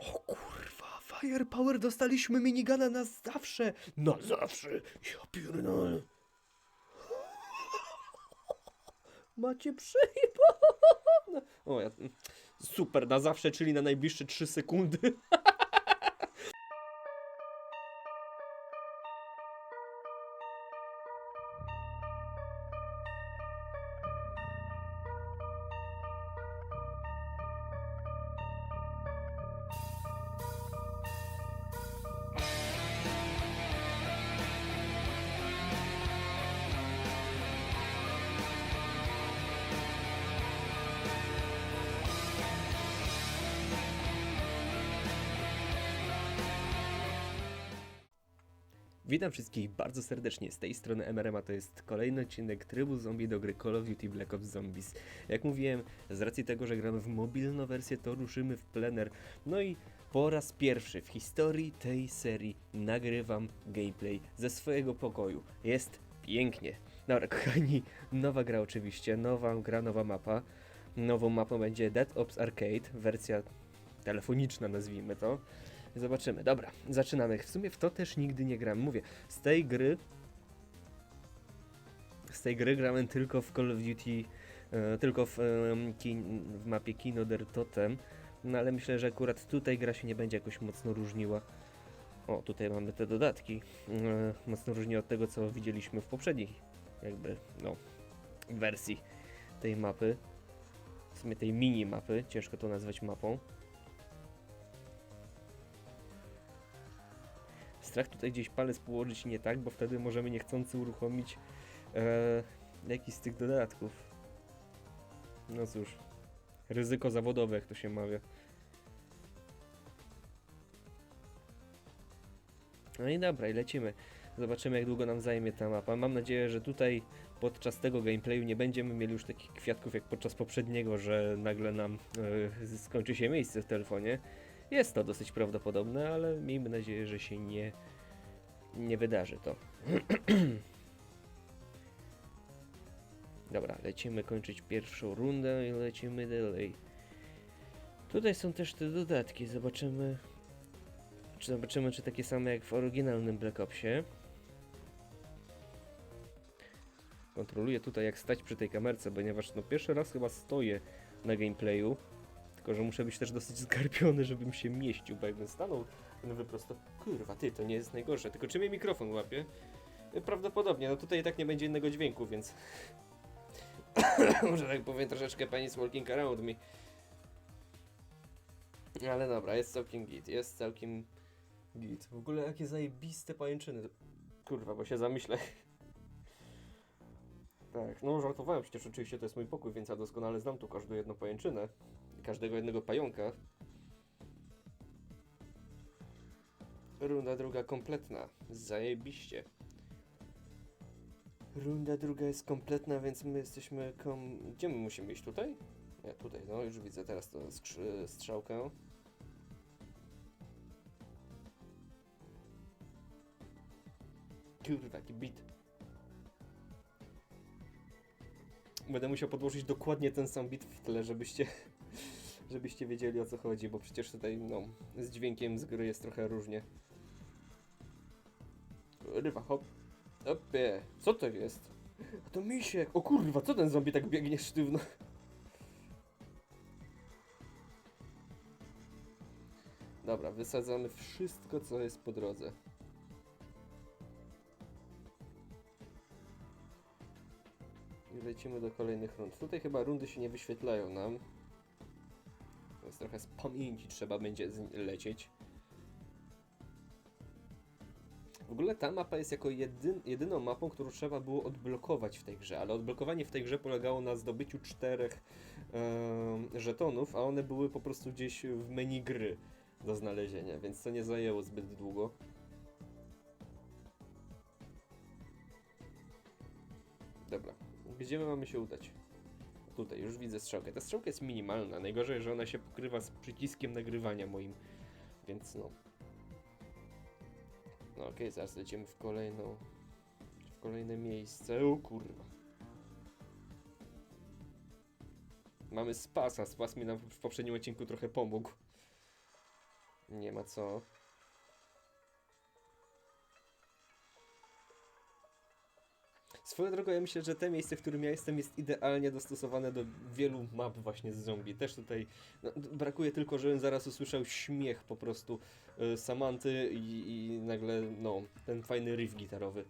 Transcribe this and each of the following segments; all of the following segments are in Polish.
O kurwa, Firepower dostaliśmy minigana na zawsze. Na zawsze. Ja pierdolę. Macie przejebane. O, ja... Super, na zawsze, czyli na najbliższe 3 sekundy. Witam wszystkich bardzo serdecznie z tej strony MRMA. To jest kolejny odcinek trybu zombie do gry Call of Duty Black Ops Zombies. Jak mówiłem, z racji tego, że gramy w mobilną wersję, to ruszymy w plener. No i po raz pierwszy w historii tej serii nagrywam gameplay ze swojego pokoju. Jest pięknie. Dobra, kochani, nowa gra oczywiście, nowa gra, nowa mapa. Nową mapą będzie Dead Ops Arcade, wersja telefoniczna nazwijmy to. Zobaczymy. Dobra, zaczynamy. W sumie w to też nigdy nie gram. Mówię, z tej gry. Z tej gry grałem tylko w Call of Duty. E, tylko w, w mapie Kino der Totem. No ale myślę, że akurat tutaj gra się nie będzie jakoś mocno różniła. O, tutaj mamy te dodatki. E, mocno różni od tego, co widzieliśmy w poprzedniej, jakby, no, wersji tej mapy. W sumie tej mini mapy. Ciężko to nazwać mapą. Strach tutaj gdzieś palec położyć nie tak, bo wtedy możemy niechcący uruchomić e, jakiś z tych dodatków. No cóż, ryzyko zawodowe, jak to się mawia. No i dobra, i lecimy. Zobaczymy, jak długo nam zajmie ta mapa. Mam nadzieję, że tutaj podczas tego gameplayu nie będziemy mieli już takich kwiatków jak podczas poprzedniego, że nagle nam e, skończy się miejsce w telefonie. Jest to dosyć prawdopodobne, ale miejmy nadzieję, że się nie, nie wydarzy to. Dobra, lecimy kończyć pierwszą rundę i lecimy dalej. Tutaj są też te dodatki, zobaczymy czy zobaczymy czy takie same jak w oryginalnym Black Opsie. Kontroluję tutaj jak stać przy tej kamerce, ponieważ no pierwszy raz chyba stoję na gameplayu. Tylko, że muszę być też dosyć zgarbiony, żebym się mieścił, bo jakbym stanął no wyprosto... Kurwa, ty, to nie jest najgorsze. Tylko czy mnie mikrofon łapie? Prawdopodobnie, no tutaj i tak nie będzie innego dźwięku, więc... Może tak powiem, troszeczkę penis walking around me. Ale dobra, jest całkiem git, jest całkiem git. W ogóle jakie zajebiste pajęczyny. Kurwa, bo się zamyślę. Tak, no żartowałem, przecież oczywiście to jest mój pokój, więc ja doskonale znam tu każdą jedną pajęczynę. Każdego jednego pająka. Runda druga kompletna. Zajebiście. Runda druga jest kompletna, więc my jesteśmy kom... Gdzie my musimy iść? Tutaj? Nie, tutaj, no już widzę teraz tą strzałkę. Kurwa, jaki bit. Będę musiał podłożyć dokładnie ten sam bit w tle, żebyście, żebyście wiedzieli o co chodzi, bo przecież tutaj, no, z dźwiękiem z gry jest trochę różnie. Rywa, hop. Opie, co to jest? A to misiek. O kurwa, co ten zombie tak biegnie sztywno? Dobra, wysadzamy wszystko, co jest po drodze. I lecimy do kolejnych rund. Tutaj chyba rundy się nie wyświetlają nam. Trochę z pamięci trzeba będzie lecieć. W ogóle ta mapa jest jako jedyn, jedyną mapą, którą trzeba było odblokować w tej grze, ale odblokowanie w tej grze polegało na zdobyciu czterech em, żetonów, a one były po prostu gdzieś w menu gry do znalezienia, więc to nie zajęło zbyt długo. Dobra, gdzie my mamy się udać? Tutaj, już widzę strzałkę. Ta strzałka jest minimalna. Najgorzej, że ona się pokrywa z przyciskiem nagrywania moim. Więc no. No okej, zaraz lecimy w kolejną. W kolejne miejsce. O kurwa. Mamy spasa. Spas mi nam w poprzednim odcinku trochę pomógł. Nie ma co. Swoją drogą, ja myślę, że te miejsce, w którym ja jestem, jest idealnie dostosowane do wielu map właśnie z zombie. Też tutaj no, brakuje tylko, żebym zaraz usłyszał śmiech po prostu y, Samanty i, i nagle, no, ten fajny riff gitarowy.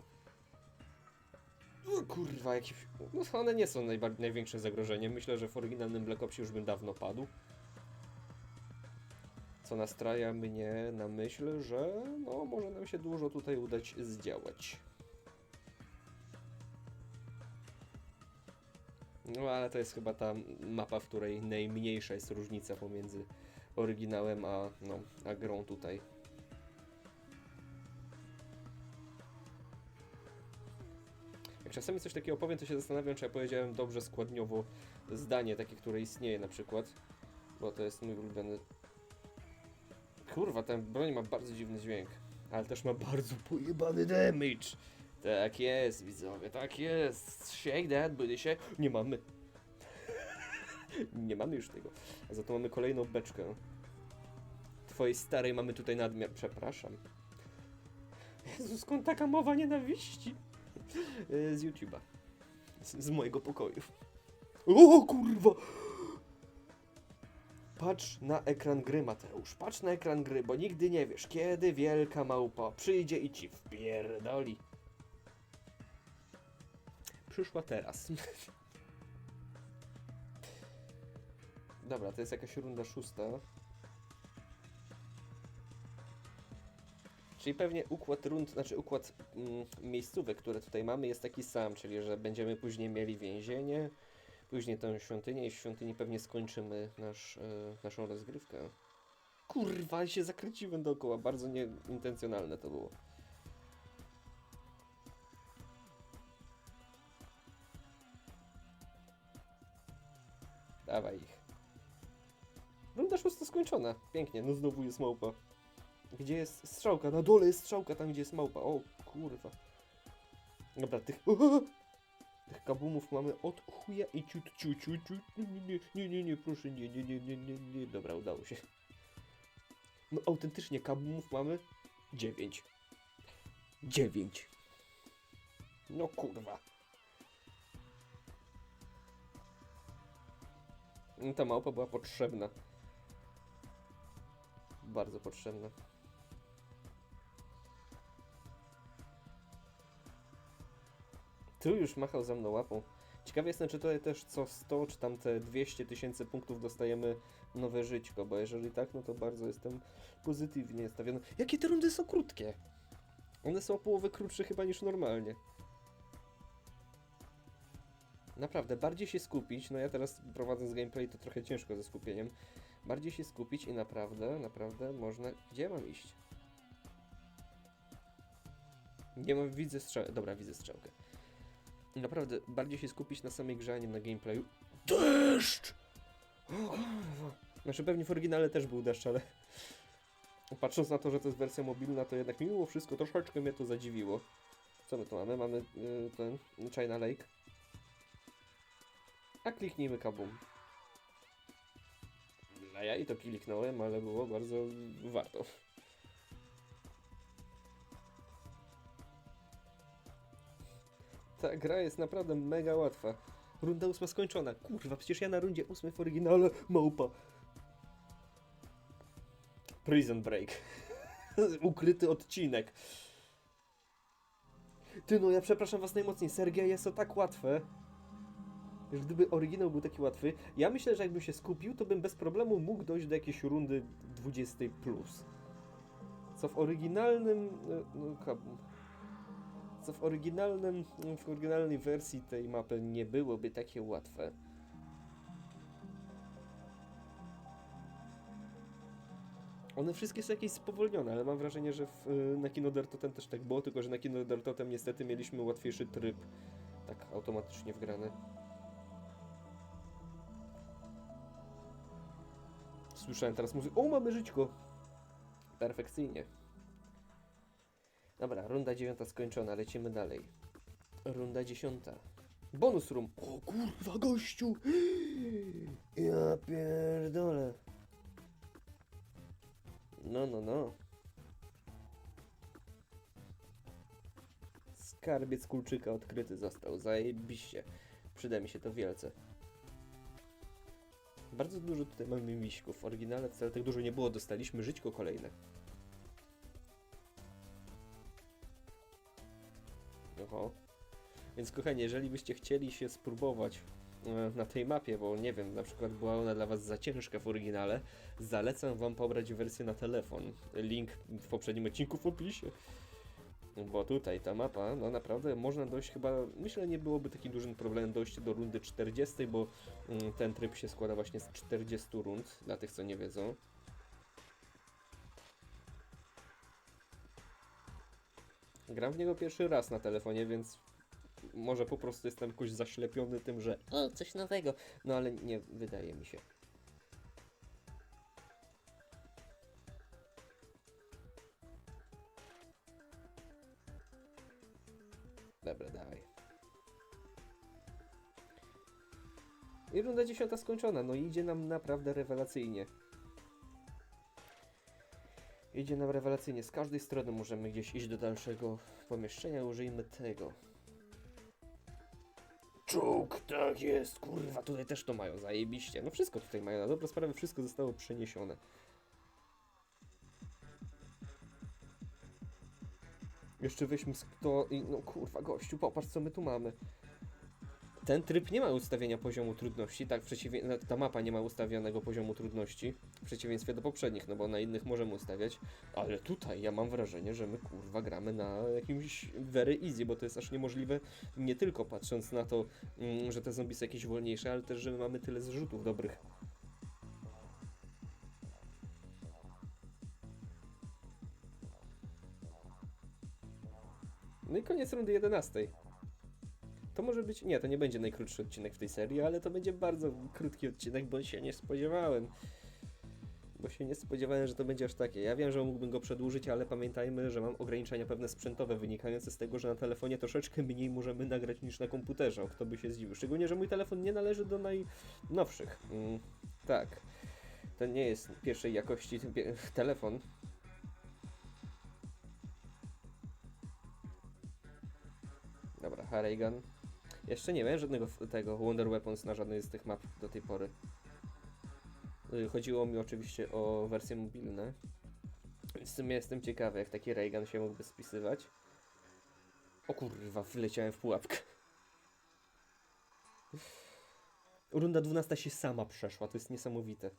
O kurwa, jakieś... No, one nie są najbar- największym zagrożeniem. Myślę, że w oryginalnym Black Opsie już bym dawno padł. Co nastraja mnie na myśl, że no, może nam się dużo tutaj udać zdziałać. No ale to jest chyba ta mapa, w której najmniejsza jest różnica pomiędzy oryginałem a, no, a grą tutaj. Jak czasami coś takiego powiem, to się zastanawiam, czy ja powiedziałem dobrze składniowo zdanie, takie, które istnieje na przykład. Bo to jest mój ulubiony... Kurwa, ten broń ma bardzo dziwny dźwięk. Ale też ma bardzo pojebany damage. Tak jest, widzowie, tak jest. Shake that, booty shake. Nie mamy. Nie mamy już tego. A za to mamy kolejną beczkę. Twojej starej mamy tutaj nadmiar. Przepraszam. Jezu, skąd taka mowa nienawiści? Y, Z YouTube'a. Z, z mojego pokoju. O kurwa! Patrz na ekran gry, Mateusz. Patrz na ekran gry, bo nigdy nie wiesz, kiedy wielka małpa przyjdzie i ci wpierdoli. Przyszła teraz. Dobra, to jest jakaś runda szósta. Czyli pewnie układ rund, znaczy układ mm, miejscówek, które tutaj mamy jest taki sam, czyli że będziemy później mieli więzienie, później tę świątynię i w świątyni pewnie skończymy nasz, e, naszą rozgrywkę. Kurwa, się zakręciłem dookoła, bardzo nieintencjonalne to było. Skończona. Pięknie, no znowu jest małpa. Gdzie jest strzałka? Na dole jest strzałka, tam gdzie jest małpa. O kurwa. Dobra, tych... Tych kabumów mamy od chuja i ciut, ciut, ciut, ciut. Nie, nie, nie, nie, nie, proszę, nie, nie, nie, nie, nie, nie. Dobra, udało się. No autentycznie kabumów mamy 9. 9. No kurwa. No, Ta małpa była potrzebna. Bardzo potrzebna. Tu już machał za mną łapą. Ciekawy jestem, czy tutaj też co 100, czy tam te 200 tysięcy punktów dostajemy nowe żyćko, bo jeżeli tak, no to bardzo jestem pozytywnie nastawiony. Jakie te rundy są krótkie? One są o połowę krótsze chyba niż normalnie. Naprawdę, bardziej się skupić, no ja teraz prowadząc gameplay to trochę ciężko ze skupieniem, bardziej się skupić i naprawdę, naprawdę można... Gdzie mam iść? Nie mam, widzę strzałkę, dobra, widzę strzałkę. Naprawdę, bardziej się skupić na samej grze, a nie na gameplayu. Deszcz! O. Znaczy pewnie w oryginale też był deszcz, ale patrząc na to, że to jest wersja mobilna, to jednak mimo wszystko troszeczkę mnie to zadziwiło. Co my tu mamy? Mamy y, ten China Lake. A kliknijmy kabum. A ja i to kliknąłem, ale było bardzo warto. Ta gra jest naprawdę mega łatwa. Runda ósma skończona. Kurwa, przecież ja na rundzie ósmej w oryginale małpa. Prison Break. Ukryty odcinek. Ty no, ja przepraszam was najmocniej. Sergia jest to tak łatwe. Że gdyby oryginał był taki łatwy, ja myślę, że jakbym się skupił, to bym bez problemu mógł dojść do jakiejś rundy 20. Plus. Co w oryginalnym. No, no, co w oryginalnym, w oryginalnej wersji tej mapy nie byłoby takie łatwe. One wszystkie są jakieś spowolnione, ale mam wrażenie, że w, y, na Kinoder Totem też tak było, tylko że na Kinoder Totem niestety mieliśmy łatwiejszy tryb, tak automatycznie wgrany. Słyszałem teraz muzykę. O, mamy żyćko! Perfekcyjnie. Dobra, runda dziewiąta skończona, lecimy dalej. Runda dziesiąta. Bonus room. O kurwa, gościu! Ja pierdolę. No, no, no. Skarbiec kulczyka odkryty został. Zajebiście. Przyda mi się to wielce. Bardzo dużo tutaj mamy miśków. W oryginale wcale tak dużo nie było. Dostaliśmy żyćko kolejne. Oho. Więc kochani, jeżeli byście chcieli się spróbować e, na tej mapie, bo nie wiem, na przykład była ona dla Was za ciężka w oryginale, zalecam Wam pobrać wersję na telefon. Link w poprzednim odcinku w opisie. Bo tutaj ta mapa, no naprawdę można dojść chyba, myślę nie byłoby takim dużym problemem dojście do rundy 40, bo mm, ten tryb się składa właśnie z 40 rund, dla tych co nie wiedzą. Gram w niego pierwszy raz na telefonie, więc może po prostu jestem jakoś zaślepiony tym, że o, coś nowego. No ale nie wydaje mi się. Dobra, dawaj. I runda dziesiąta skończona. No idzie nam naprawdę rewelacyjnie. Idzie nam rewelacyjnie. Z każdej strony możemy gdzieś iść do dalszego pomieszczenia. Użyjmy tego. Czuk, tak jest, kurwa, tutaj też to mają, zajebiście. No wszystko tutaj mają, na dobrą sprawę wszystko zostało przeniesione. Jeszcze weźmy z kto... i- No kurwa, gościu, popatrz co my tu mamy. Ten tryb nie ma ustawienia poziomu trudności, tak, przeciwie... no, ta mapa nie ma ustawionego poziomu trudności, w przeciwieństwie do poprzednich, no bo na innych możemy ustawiać, ale tutaj ja mam wrażenie, że my kurwa gramy na jakimś very easy, bo to jest aż niemożliwe, nie tylko patrząc na to, mm, że te zombie są jakieś wolniejsze, ale też, że my mamy tyle zrzutów dobrych. No i koniec rundy 11. To może być. Nie, to nie będzie najkrótszy odcinek w tej serii, ale to będzie bardzo krótki odcinek, bo się nie spodziewałem. Bo się nie spodziewałem, że to będzie aż takie. Ja wiem, że mógłbym go przedłużyć, ale pamiętajmy, że mam ograniczenia pewne sprzętowe wynikające z tego, że na telefonie troszeczkę mniej możemy nagrać niż na komputerze. O kto by się zdziwił. Szczególnie, że mój telefon nie należy do najnowszych. Mm, tak. To nie jest pierwszej jakości telefon. Harrigan. Jeszcze nie miałem żadnego tego Wonder Weapons na żadnej z tych map do tej pory. Y, Chodziło mi oczywiście o wersje mobilne. W sumie jestem ciekawy, jak taki Reagan się mógłby spisywać. O kurwa, wleciałem w pułapkę. Runda 12 się sama przeszła, to jest niesamowite.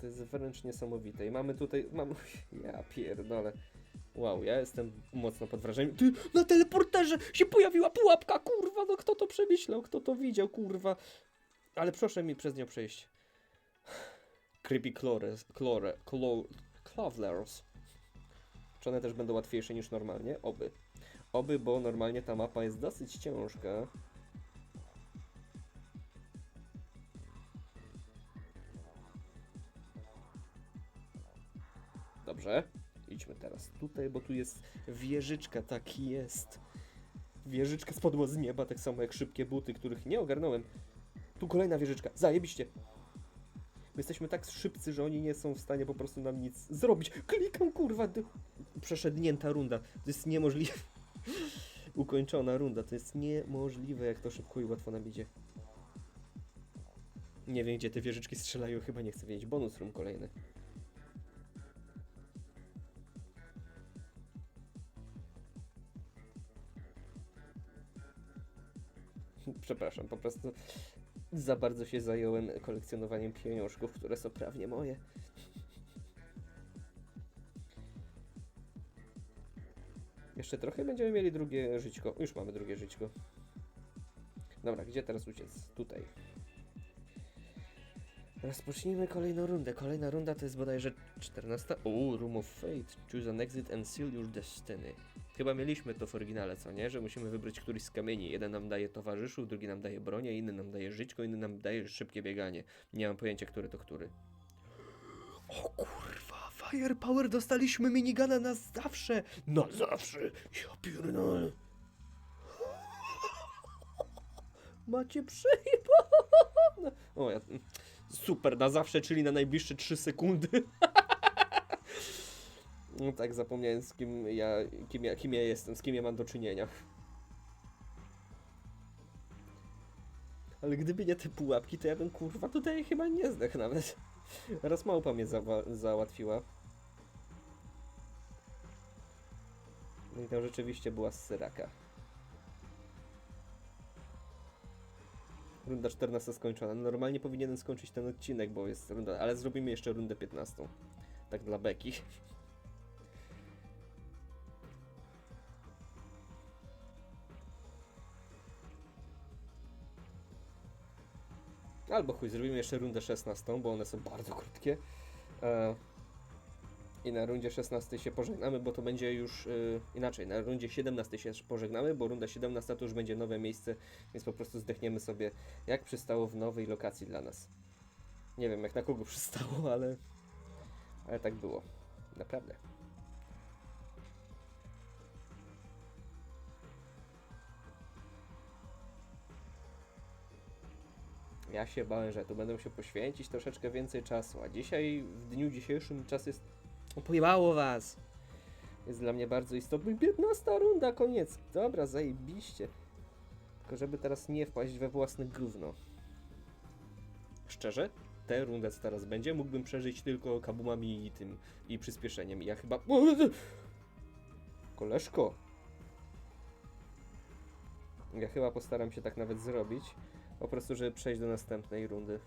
To jest wręcz niesamowite. I mamy tutaj. Mam. Ja pierdolę. Wow, ja jestem mocno pod wrażeniem. Ty, na teleporterze się pojawiła pułapka, kurwa, no kto to przemyślał, kto to widział, kurwa. Ale proszę mi przez nią przejść. Creepy Clores, Clore, Clo, Clovlers. Czy one też będą łatwiejsze niż normalnie? Oby. Oby, bo normalnie ta mapa jest dosyć ciężka. Tutaj, bo tu jest wieżyczka, tak jest. Wieżyczka spadła z nieba, tak samo jak szybkie buty, których nie ogarnąłem. Tu kolejna wieżyczka, zajebiście. My jesteśmy tak szybcy, że oni nie są w stanie po prostu nam nic zrobić. Klikam, kurwa, d- przeszednięta runda. To jest niemożliwe. Ukończona runda, to jest niemożliwe, jak to szybko i łatwo nam idzie. Nie wiem, gdzie te wieżyczki strzelają, chyba nie chcę wiedzieć. Bonus room kolejny. Przepraszam, po prostu za bardzo się zająłem kolekcjonowaniem pieniążków, które są prawnie moje. Jeszcze trochę będziemy mieli drugie żyćko. Już mamy drugie żyćko. Dobra, gdzie teraz uciec? Tutaj. Rozpocznijmy kolejną rundę. Kolejna runda to jest bodajże 14. Uuu, Room of Fate. Choose an exit and seal your destiny. Chyba mieliśmy to w oryginale, co nie? Że musimy wybrać któryś z kamieni. Jeden nam daje towarzyszu, drugi nam daje bronię, inny nam daje żyćko, inny nam daje szybkie bieganie. Nie mam pojęcia, który to który. O kurwa, Firepower dostaliśmy minigana na zawsze! Na zawsze! Ja pierdolę. Macie przejeba! No, o, ja, super, na zawsze, czyli na najbliższe 3 sekundy. No tak, zapomniałem z kim ja, kim ja, kim ja jestem, z kim ja mam do czynienia. Ale gdyby nie te pułapki, to ja bym kurwa tutaj chyba nie zdechł nawet. Raz małpa mnie załatwiła. No i tam rzeczywiście była syraka. Runda 14 skończona. Normalnie powinienem skończyć ten odcinek, bo jest runda, ale zrobimy jeszcze rundę 15. Tak dla beki. Albo chuj, zrobimy jeszcze rundę 16, bo one są bardzo krótkie. E, I na rundzie 16 się pożegnamy, bo to będzie już y, inaczej. Na rundzie 17 się pożegnamy, bo runda 17 to już będzie nowe miejsce, więc po prostu zdechniemy sobie jak przystało w nowej lokacji dla nas. Nie wiem jak na kogo przystało, ale, ale tak było. Naprawdę. Ja się bałem, że tu będę musiał poświęcić troszeczkę więcej czasu, a dzisiaj, w dniu dzisiejszym czas jest... Pojebało was! Jest dla mnie bardzo istotny. 15 runda, koniec. Dobra, zajebiście. Tylko żeby teraz nie wpaść we własne gówno. Szczerze, tę rundę co teraz będzie, mógłbym przeżyć tylko kabumami i tym, i przyspieszeniem. Ja chyba... Koleżko! Ja chyba postaram się tak nawet zrobić. Po prostu, żeby przejść do następnej rundy.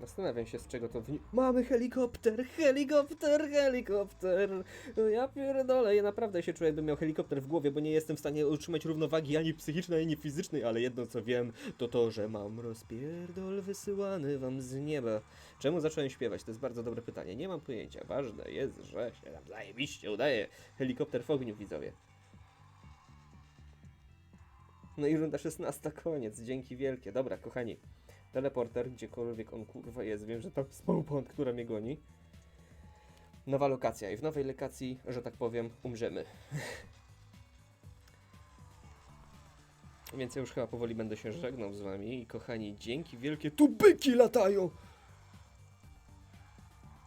Zastanawiam się, z czego to wynika. Mamy helikopter! Helikopter! Helikopter! No Ja pierdolę, ja naprawdę się czuję, jakbym miał helikopter w głowie, bo nie jestem w stanie utrzymać równowagi ani psychicznej, ani fizycznej, ale jedno co wiem, to to, że mam rozpierdol wysyłany wam z nieba. Czemu zacząłem śpiewać? To jest bardzo dobre pytanie. Nie mam pojęcia. Ważne jest, że się nam zajebiście udaje. Helikopter w ogniu, widzowie. No i runda 16, koniec. Dzięki wielkie. Dobra, kochani. Teleporter, gdziekolwiek on kurwa jest. Wiem, że tam jest która mnie goni. Nowa lokacja i w nowej lokacji, że tak powiem, umrzemy. Więc ja już chyba powoli będę się żegnał z wami i kochani, dzięki wielkie. Tu byki latają!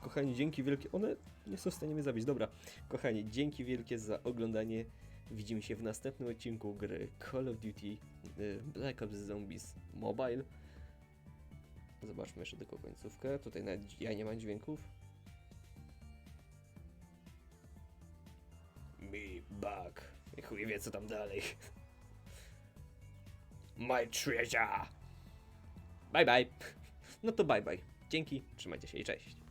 Kochani, dzięki wielkie. One nie są w stanie mnie zabić. Dobra, kochani, dzięki wielkie za oglądanie. Widzimy się w następnym odcinku gry Call of Duty y, Black Ops Zombies Mobile. Zobaczmy jeszcze tylko końcówkę. Tutaj nawet ja nie mam dźwięków. Me back. Chuj wie co tam dalej. My treasure. Bye bye. No to bye bye. Dzięki, trzymajcie się i cześć.